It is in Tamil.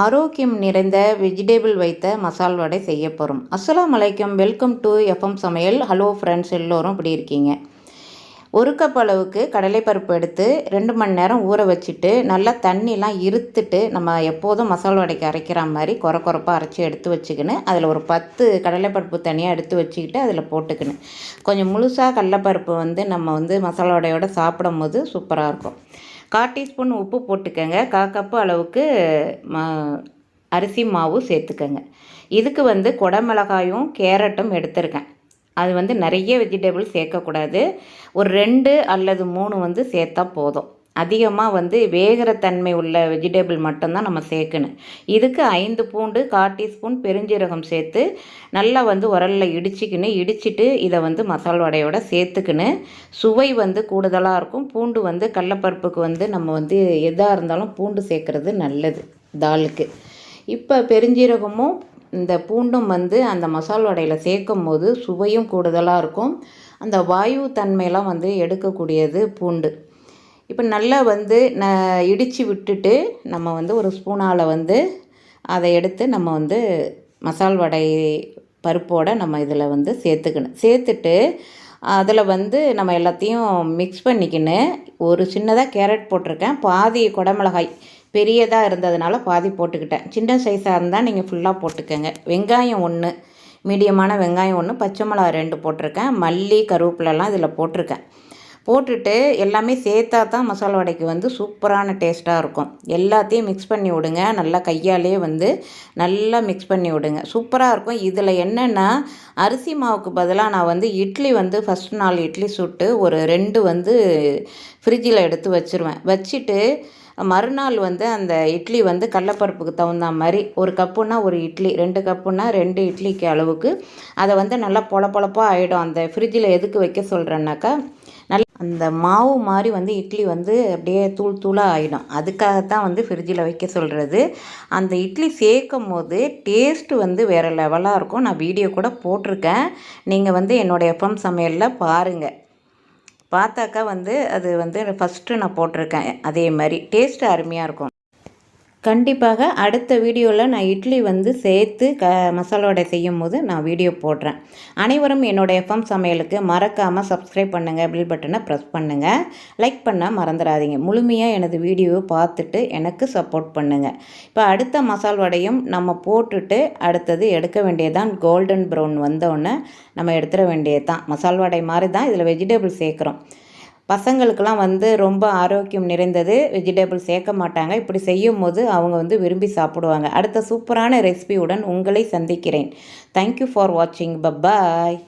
ஆரோக்கியம் நிறைந்த வெஜிடேபிள் வைத்த மசால் வடை செய்ய போகிறோம் அஸ்ஸலாமு வெல்கம் டு எஃப்எம் சமையல். ஹலோ ஃப்ரெண்ட்ஸ் எல்லோரும் இப்படி இருக்கீங்க? ஒரு கப் அளவுக்கு கடலைப்பருப்பு எடுத்து ரெண்டு மணி நேரம் ஊற வச்சுட்டு நல்லா தண்ணிலாம் இருத்துட்டு நம்ம எப்போதும் மசால் வடைக்கு அரைக்கிற மாதிரி குறை குறைப்பாக அரைச்சி எடுத்து வச்சுக்கின்னு அதில் ஒரு பத்து கடலைப்பருப்பு தனியாக எடுத்து வச்சுக்கிட்டு அதில் போட்டுக்கணும் கொஞ்சம் முழுசாக கடலைப்பருப்பு வந்து நம்ம வந்து மசால் வடையோட சாப்பிடும் போது சூப்பராக இருக்கும். கால் டீஸ்பூன் உப்பு போட்டுக்கோங்க. கால் கப்பு அளவுக்கு மா அரிசி மாவு சேர்த்துக்கோங்க. இதுக்கு வந்து குடமிளகாயும் கேரட்டும் எடுத்திருக்கேன். அது வந்து நிறைய வெஜிடபிள் சேர்க்கக்கூடாது. ஒரு ரெண்டு அல்லது மூணு வந்து சேர்த்தா போதும். அதிகமாக வந்து வேகிற தன்மை உள்ள வெஜிடபிள் மட்டும்தான் நம்ம சேர்க்கணும். இதுக்கு ஐந்து பூண்டு கால் டீஸ்பூன் பெருஞ்சீரகம் சேர்த்து நல்லா வந்து உரலில் இடிச்சிக்கின்னு இடிச்சிட்டு இதை வந்து மசால் வடையோட சேர்த்துக்கின்னு சுவை வந்து கூடுதலாக இருக்கும். பூண்டு வந்து கடலப்பருப்புக்கு வந்து நம்ம வந்து எதாக இருந்தாலும் பூண்டு சேர்க்குறது நல்லது தாலுக்கு இப்போ பெருஞ்சீரகமும் இந்த பூண்டும் வந்து அந்த மசால் வடையில் சேர்க்கும் போது சுவையும் கூடுதலாக இருக்கும். அந்த வாயு தன்மையெல்லாம் வந்து எடுக்கக்கூடியது பூண்டு. இப்போ நல்லா வந்து ந இடித்து விட்டுட்டு நம்ம வந்து ஒரு ஸ்பூனால் வந்து அதை எடுத்து நம்ம வந்து மசால் வடை பருப்போடு நம்ம இதில் வந்து சேர்த்துக்கணும். சேர்த்துட்டு அதில் வந்து நம்ம எல்லாத்தையும் மிக்ஸ் பண்ணிக்கின்னு ஒரு சின்னதாக கேரட் போட்டிருக்கேன். பாதி குடமிளகாய் பெரியதாக இருந்ததுனால பாதி போட்டுக்கிட்டேன். சின்ன சைஸாக இருந்தால் நீங்கள் ஃபுல்லாக போட்டுக்கோங்க. வெங்காயம் ஒன்று மீடியமான வெங்காயம் ஒன்று பச்சை மிளகா ரெண்டு போட்டிருக்கேன். மல்லி கருவேப்பிலெல்லாம் இதில் போட்டிருக்கேன். போட்டுட்டு எல்லாமே சேர்த்தா தான் மசாலா வடைக்கு வந்து சூப்பரான டேஸ்ட்டாக இருக்கும். எல்லாத்தையும் மிக்ஸ் பண்ணி விடுங்க. நல்லா கையாலே வந்து நல்லா மிக்ஸ் பண்ணி விடுங்க. சூப்பராக இருக்கும். இதில் என்னென்னா அரிசி மாவுக்கு பதிலாக நான் வந்து இட்லி வந்து ஃபஸ்ட் நாள் இட்லி சுட்டு ஒரு ரெண்டு வந்து ஃப்ரிட்ஜில் எடுத்து வச்சுருவேன். வச்சுட்டு மறுநாள் வந்து அந்த இட்லி வந்து கடலப்பருப்புக்கு தகுந்த மாதிரி ஒரு கப்புனா ஒரு இட்லி ரெண்டு கப்புனா ரெண்டு இட்லிக்கு அளவுக்கு. அதை வந்து நல்லா பொல பொழப்பாக ஆகிடும் அந்த ஃப்ரிட்ஜில் எதுக்கு வைக்க சொல்கிறேன்னாக்கா நல்ல அந்த மாவு மாதிரி வந்து இட்லி வந்து அப்படியே தூள் தூளாக ஆகிடும் அதுக்காகத்தான் வந்து ஃப்ரிட்ஜில் வைக்க சொல்கிறது அந்த இட்லி சேர்க்கும் போது டேஸ்ட்டு வந்து வேறு லெவலாக இருக்கும். நான் வீடியோ கூட போட்டிருக்கேன். நீங்கள் வந்து என்னோடய எஃப்எம் சமையலில் பாருங்கள் பார்த்தாக்கா வந்து அது வந்து ஃபஸ்ட்டு நான் போட்டிருக்கேன். அதே மாதிரி டேஸ்ட்டு அருமையாக இருக்கும். கண்டிப்பாக அடுத்த வீடியோவில் நான் இட்லி வந்து சேர்த்து க மசாலா வடை செய்யும் போது நான் வீடியோ போடுறேன். அனைவரும் என்னோடய எஃப்எம் சமையலுக்கு மறக்காமல் சப்ஸ்கிரைப் பண்ணுங்கள் பில் பட்டனை ப்ரெஸ் பண்ணுங்கள் லைக் பண்ணால் மறந்துடாதீங்க. முழுமையாக எனது வீடியோவை பார்த்துட்டு எனக்கு சப்போர்ட் பண்ணுங்கள் இப்போ அடுத்த மசால் வடையும் நம்ம போட்டுட்டு அடுத்தது எடுக்க வேண்டியதான் கோல்டன் ப்ரௌன் வந்தோடனே நம்ம எடுத்துட வேண்டியது தான் மசால் வடை மாதிரி தான் இதில் வெஜிடபிள் சேர்க்குறோம். பசங்களுக்கெல்லாம் வந்து ரொம்ப ஆரோக்கியம் நிறைந்தது. வெஜிடபிள் சேர்க்க மாட்டாங்க. இப்படி செய்யும் போது அவங்க வந்து விரும்பி சாப்பிடுவாங்க. அடுத்த சூப்பரான ரெசிபியுடன் உங்களை சந்திக்கிறேன். தேங்க்யூ ஃபார் வாட்சிங் பப்பாய்